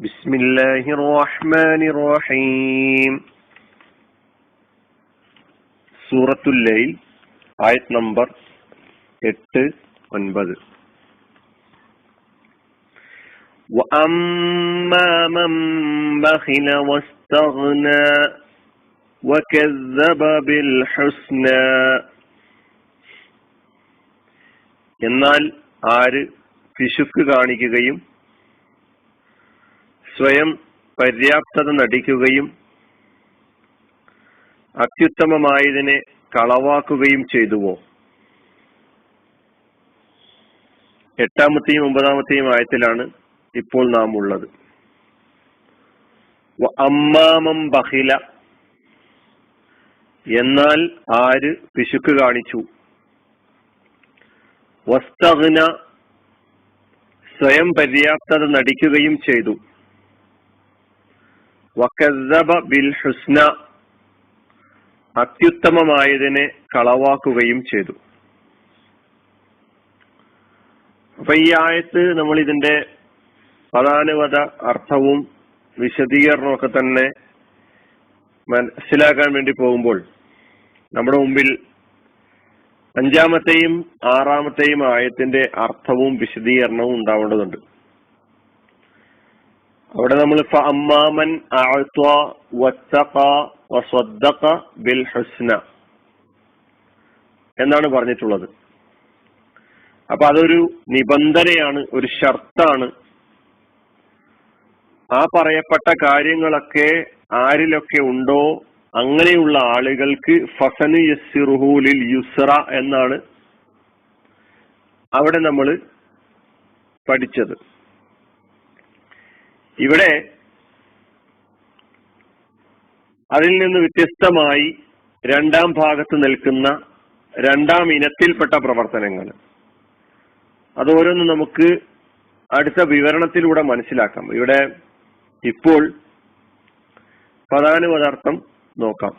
بسم الله الرحمن الرحيم സൂറത്തുൽ ലൈൽ ആയത് നമ്പർ എട്ട് ഒൻപത് وأما من بخل واستغنى وكذب بالحسنى എന്നാൽ ആര് പിശുക്ക് കാണിക്കുകയും സ്വയം പര്യാപ്തത നടിക്കുകയും അത്യുത്തമമായതിനെ കളവാക്കുകയും ചെയ്തുവോ? എട്ടാമത്തെയും ഒമ്പതാമത്തെയും ആയത്തിലാണ് ഇപ്പോൾ നാം ഉള്ളത് അമ്മാമം ബഹില. എന്നാൽ ആര് പിശുക്ക് കാണിച്ചു? വസ്തഗ്ന. സ്വയം പര്യാപ്തത നടിക്കുകയും ചെയ്തു. വക്കസബ ബിൽ ഹുസ്ന അത്യുത്തമമായതിനെ കളവാക്കുകയും ചെയ്തു. അപ്പൊ ഈ ആയത്ത് നമ്മൾ ഇതിന്റെ പദാനുപത അർത്ഥവും വിശദീകരണവും ഒക്കെ തന്നെ മനസ്സിലാക്കാൻ വേണ്ടി പോകുമ്പോൾ നമ്മുടെ മുമ്പിൽ അഞ്ചാമത്തെയും ആറാമത്തെയും ആയത്തിന്റെ അർത്ഥവും വിശദീകരണവും ഉണ്ടാവേണ്ടതുണ്ട്. അവിടെ നമ്മൾ അമ്മാമൻ ബിൽ ഹുസ്ന എന്നാണ് പറഞ്ഞിട്ടുള്ളത്. അപ്പൊ അതൊരു നിബന്ധനയാണ് ഒരു ഷർത്താണ്. ആ പറയപ്പെട്ട കാര്യങ്ങളൊക്കെ ആരിലൊക്കെ ഉണ്ടോ അങ്ങനെയുള്ള ആളുകൾക്ക് ഫസനു യസ്സിറുഹൂലിൽ യുസ്ര എന്നാണ് അവിടെ നമ്മൾ പഠിച്ചത്. ഇവിടെ അതിൽ നിന്ന് വ്യത്യസ്തമായി രണ്ടാം ഭാഗത്ത് നിൽക്കുന്ന രണ്ടാം ഇനത്തിൽപ്പെട്ട പ്രവർത്തനങ്ങൾ. അത് നമുക്ക് അടുത്ത വിവരണത്തിലൂടെ മനസ്സിലാക്കാം. ഇവിടെ ഇപ്പോൾ പ്രധാന പദാർത്ഥം നോക്കാം.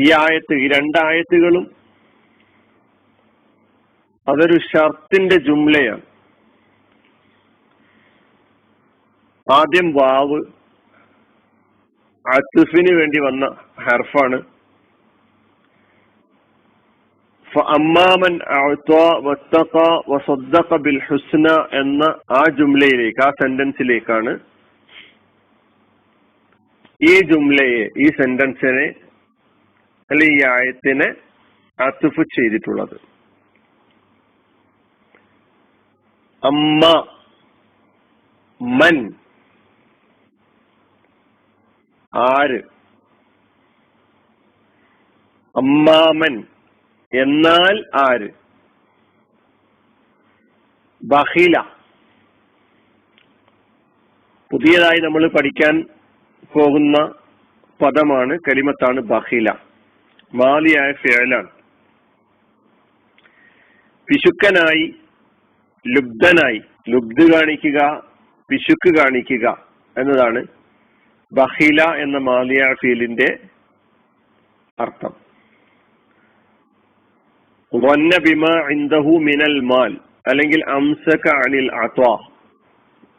ഈ ആയത്ത് ഈ രണ്ടായത്തുകളും അതൊരു ഷർത്തിന്റെ ജുംലയാണ്. ആദ്യം വാവ് അത്തുഫിന് വേണ്ടി വന്ന ഹർഫാണ്. അമ്മാമൻ ബിൽ ഹുസ്ന എന്ന ആ ജുംലയിലേക്ക് ആ സെന്റൻസിലേക്കാണ് ഈ ജുംലയെ ഈ സെന്റൻസിനെ അല്ലെ ഈ ആയത്തിനെ അത്തുഫ് ചെയ്തിട്ടുള്ളത്. അമ്മ മൻ ആര്? അമ്മാമൻ. എന്നാൽ ആര്? ബഹില. പുതിയതായി നമ്മൾ പഠിക്കാൻ പോകുന്ന പദമാണ് കലിമത്താണ് ബഹില. മാലിയായ ഫേലാണ് പിശുക്കനായി ലുബ്ധനായി. ലുബ്ധ് കാണിക്കുക പിശുക്ക് കാണിക്കുക എന്നതാണ് ബഹില എന്ന മാലിയ ഫീലിന്റെ അർത്ഥം. വന്ന ബിമ ഇന്ദഹു മിനൽ മാൽ അല്ലെങ്കിൽ അംസക അനിൽ അത്വാ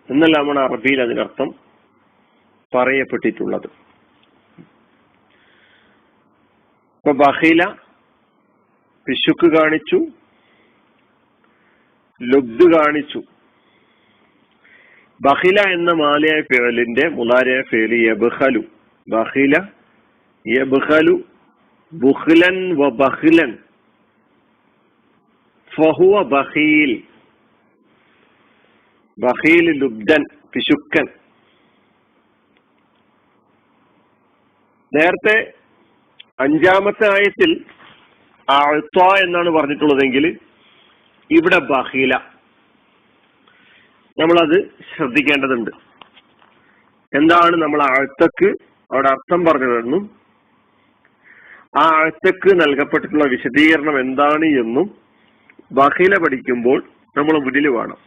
എന്നെല്ലാമാണ് അറബിയിൽ അതിനർത്ഥം പറയപ്പെട്ടിട്ടുള്ളത്. ഇപ്പൊ ബഹില പിശുക്ക് കാണിച്ചു ലുബ്ദ് കാണിച്ചു. ബഹില എന്ന മാലയായ ഫേലിന്റെ മുലാരയ ഫേൽ യബ്ഹലു ബഹില യബ്ഹലു ബുഹ്ലൻ വ ബഹ്ലൻ ഫഹുവ ബഹീൽ ബഹീൽ ലുബ്ദൻ പിശുക്കൻ. നേരത്തെ അഞ്ചാമത്തെ ആയത്തിൽ എന്നാണ് പറഞ്ഞിട്ടുള്ളതെങ്കിൽ ഇവിടെ ബഹീല നമ്മളത് ശ്രദ്ധിക്കേണ്ടതുണ്ട്. എന്താണ് നമ്മൾ ആഴ്ത്തക്ക് അവിടെ അർത്ഥം പറഞ്ഞതെന്നും ആ ആഴ്ത്തക്ക് നൽകപ്പെട്ടിട്ടുള്ള വിശദീകരണം എന്താണ് എന്നും ബഹില പഠിക്കുമ്പോൾ നമ്മൾ മുന്നിൽ വേണം.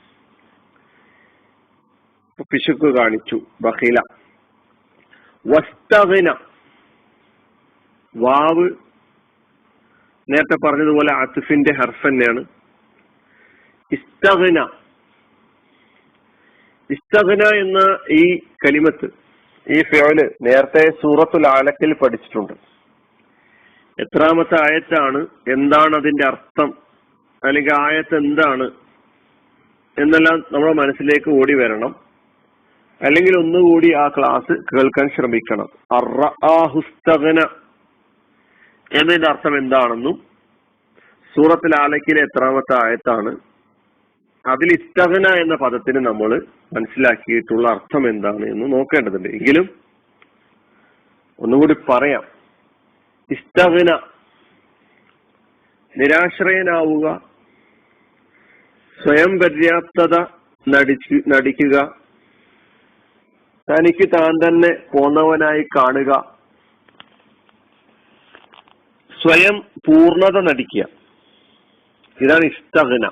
പിശുക്ക് കാണിച്ചു ബഹില വസ്തവിന. വാവ് നേരത്തെ പറഞ്ഞതുപോലെ അസിഫിന്റെ ഹർഫ് തന്നെയാണ്. ഇസ്തവിന. ഇസ്തഗ്ന എന്ന ഈ കലിമത്ത് ഈ ഫിയോൽ നേരത്തെ സൂറത്തുൽ ആലക്കിൽ പഠിച്ചിട്ടുണ്ട്. എത്രാമത്തെ ആയത്താണ് എന്താണ് അതിന്റെ അർത്ഥം അല്ലെങ്കിൽ ആയത്ത് എന്താണ് എന്നെല്ലാം നമ്മുടെ മനസ്സിലേക്ക് ഓടി വരണം. അല്ലെങ്കിൽ ഒന്നുകൂടി ആ ക്ലാസ് കേൾക്കാൻ ശ്രമിക്കണം. അർഹുസ്തകന എന്നതിന്റെ അർത്ഥം എന്താണെന്നും സൂറത്തിൽ ആലക്കിലെ എത്രാമത്തെ ആയത്താണ് അതിൽ ഇസ്തഹന എന്ന പദത്തിന് നമ്മൾ മനസ്സിലാക്കിയിട്ടുള്ള അർത്ഥം എന്താണ് എന്ന് നോക്കേണ്ടതുണ്ട്. എങ്കിലും ഒന്നുകൂടി പറയാം. ഇസ്തഹന നിരാശ്രയനാവുക സ്വയം പര്യാപ്തത നടിച്ചു നടിക്കുക തനിക്ക് താൻ തന്നെ പോന്നവനായി കാണുക സ്വയം പൂർണത നടിക്കുക. ഇതാണ് ഇസ്തകന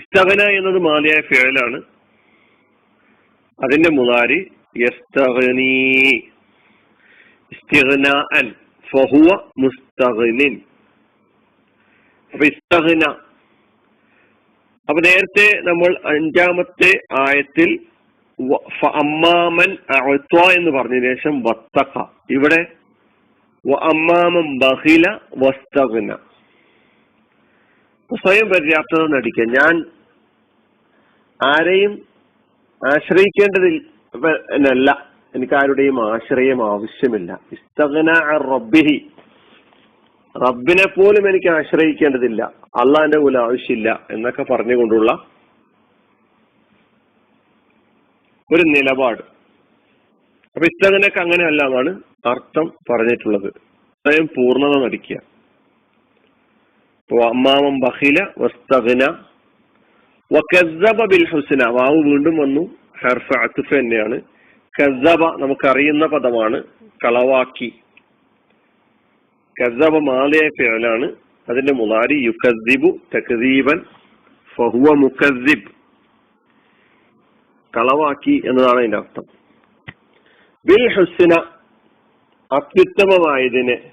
ഇസ്തകന എന്നത് മാലിയായ ഫേലാണ് അതിന്റെ മുതാരി ഫഹുവ അപ്പൊ നേരത്തെ നമ്മൾ അഞ്ചാമത്തെ ആയത്തിൽ അമ്മാമൻ എന്ന് പറഞ്ഞ ശേഷം വത്തഖ. ഇവിടെ അമ്മാമൻ ബഹില വസ്തഗ്ന. സ്വയം പര്യാപ്തത നടിക്കുക ഞാൻ ആരെയും ആശ്രയിക്കേണ്ടതിൽ അല്ല എനിക്ക് ആരുടെയും ആശ്രയം ആവശ്യമില്ല. ഇസ്തകന റബ്ബിഹി. റബ്ബിനെ പോലും എനിക്ക് ആശ്രയിക്കേണ്ടതില്ല. അള്ളാന്റെ പോലും ആവശ്യമില്ല എന്നൊക്കെ പറഞ്ഞുകൊണ്ടുള്ള ഒരു നിലപാട്. അപ്പൊ ഇസ്തകനക്ക് അങ്ങനെയല്ല എന്നാണ് അർത്ഥം പറഞ്ഞിട്ടുള്ളത്. സ്വയം പൂർണത നടിക്കുക. അമ്മാമം ബഹില വസ്തഗ്ന. ബിൽ ഹുസ്ന വാവ് വീണ്ടും വന്നു. ഹർഫ അത്തുഫ് തന്നെയാണ്. കസബ നമുക്കറിയുന്ന പദമാണ് കളവാക്കി. കസബ മാലയ ഫിയലാണ് അതിന്റെ മുലാരി യുക്കസിബു തക്സീബൻ ഫഹുവ മുക്കസിബ് കളവാക്കി എന്നതാണ് അതിന്റെ അർത്ഥം. ബിൽ ഹുസ്ന അത്യുത്തമമായതിനെ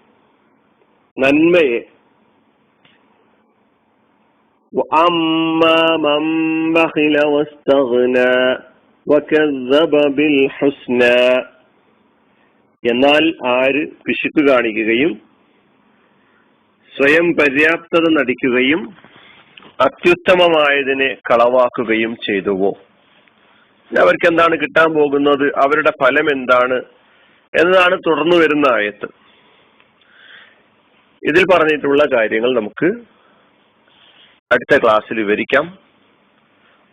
നന്മയെ وأما من بخل واستغنى وكذب بالحسنى എന്നാൽ ആര് പിശുക്ക് കാണിക്കുകയും സ്വയം പര്യാപ്തത നടിക്കുകയും അത്യുത്തമമായതിനെ കളവാക്കുകയും ചെയ്തുവോ അവർക്ക് എന്താണ് കിട്ടാൻ പോകുന്നത് അവരുടെ ഫലം എന്താണ് എന്നതാണ് തുടർന്നു വരുന്ന ആയത്ത് ഇതിൽ പറഞ്ഞിട്ടുള്ള കാര്യങ്ങൾ നമുക്ക് അടുത്ത ക്ലാസ്സിൽ വിവരിക്കാം.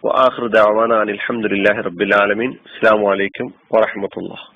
വാഹൃദാവാൻ അലഹമുല്ലാഹി റബ്ബിൽ ആലമീൻ. അസ്സാം വലൈക്കും വാഹമത്തുള്ള